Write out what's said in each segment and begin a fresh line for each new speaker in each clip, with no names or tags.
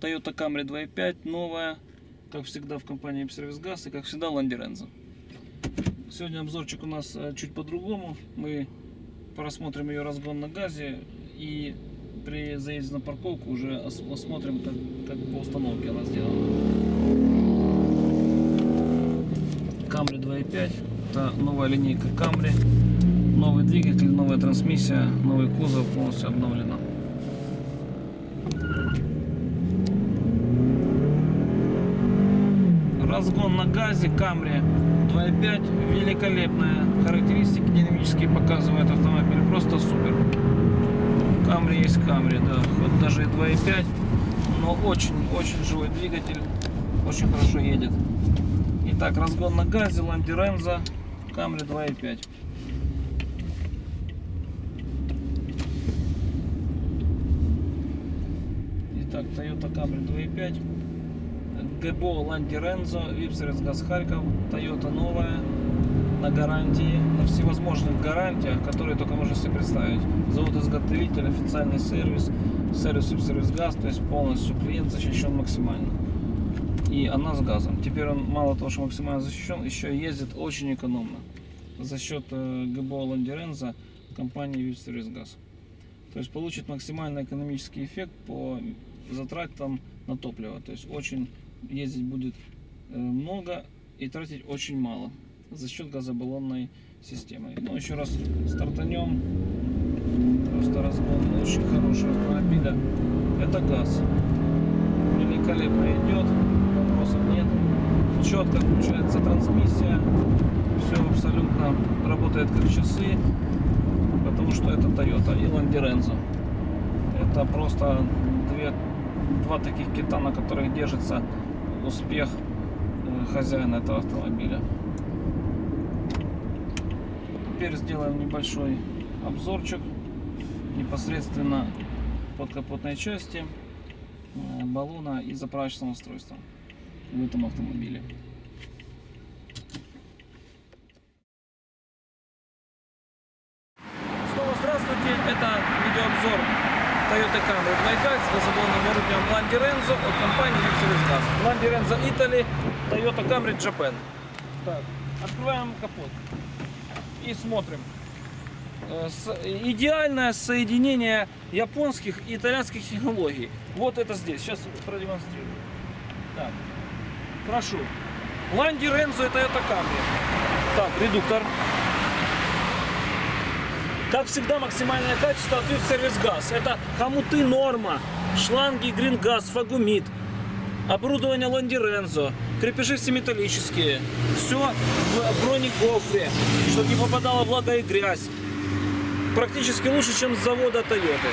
Toyota Camry 2.5, новая, как всегда в компании Сервис Газ и как всегда Рензо. Сегодня обзорчик у нас э, чуть по-другому. Мы просмотрим ее разгон на газе и при заезде на парковку уже ос- осмотрим, как, как по установке она сделана. Camry 2.5, это новая линейка Camry, новый двигатель, новая трансмиссия, новый кузов полностью обновлена. Разгон на газе Camry 2.5 великолепная. Характеристики динамические показывает автомобиль. Просто супер. Camry есть Camry, да. Хоть даже и 2.5, но очень-очень живой двигатель. Очень хорошо едет. Итак, разгон на газе, Ланди Ренза, Camry 2.5. Итак, Toyota Camry 2.5. ГБО Ланди Рензо, Випсерец Газ Харьков, Toyota новая, на гарантии, на всевозможных гарантиях, которые только можно себе представить. Завод-изготовитель, официальный сервис, сервис Випсервис Газ, то есть полностью клиент защищен максимально. И она с газом. Теперь он мало того, что максимально защищен, еще ездит очень экономно. За счет ГБО Ланди Рензо компании Випсервис Газ. То есть получит максимально экономический эффект по затратам на топливо. То есть очень ездить будет э, много и тратить очень мало за счет газобаллонной системы. Ну, еще раз стартанем. Просто разгон очень хороший автомобиля. Это газ. Великолепно идет, вопросов нет. Четко включается трансмиссия. Все абсолютно работает как часы, потому что это Toyota и Land Renzo. Это просто две, два таких кита, на которых держится успех э, хозяина этого автомобиля. Теперь сделаем небольшой обзорчик непосредственно под капотной части э, баллона и заправочного устройства в этом автомобиле. Снова здравствуйте, это видеообзор Toyota Camry 2.5 с газобаллонным орудием Landi Renzo от компании Mercedes Gas. Landi Renzo Italy, Toyota Camry Japan. Так, открываем капот и смотрим. Идеальное соединение японских и итальянских технологий. Вот это здесь. Сейчас продемонстрирую. Так, прошу. Ланди Рензо это это Camry. Так, редуктор. Как всегда, максимальное качество от Вип Сервис Газ. Это хомуты Норма, шланги Грин Газ, Фагумит, оборудование Ланди Рензо, крепежи все металлические. Все в бронегофре, чтобы не попадала влага и грязь. Практически лучше, чем с завода Toyota.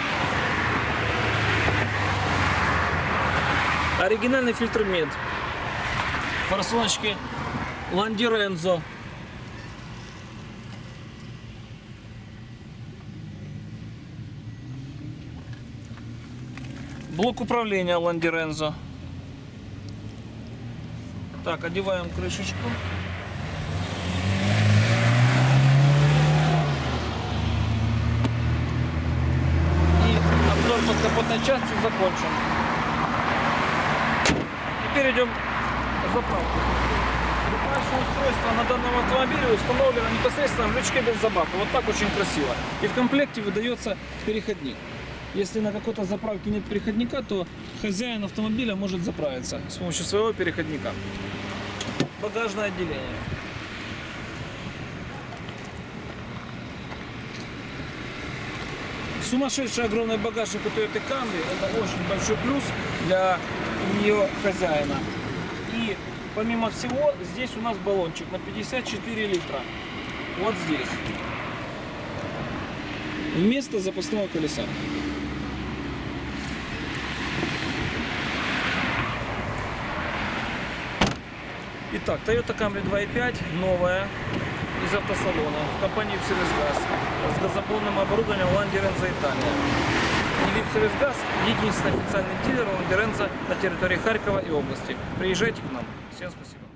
Оригинальный фильтр мед. Форсуночки Ланди Блок управления Ланди Рензо. Так, одеваем крышечку. И обзор под капотной части закончен. Теперь идем к заправке. Заправочное устройство на данном автомобиле установлено непосредственно в лючке бензобака. Вот так очень красиво. И в комплекте выдается переходник. Если на какой-то заправке нет переходника, то хозяин автомобиля может заправиться с помощью своего переходника. Багажное отделение. Сумасшедший огромный багажник у Toyota Camry – это очень большой плюс для ее хозяина. И помимо всего, здесь у нас баллончик на 54 литра. Вот здесь. Вместо запасного колеса. Итак, Toyota Camry 2.5, новая, из автосалона, в компании Сервис Газ, с газоблонным оборудованием Ланди Рензо Италия. И Сервис Газ – единственный официальный дилер Ланди Рензо на территории Харькова и области. Приезжайте к нам. Всем спасибо.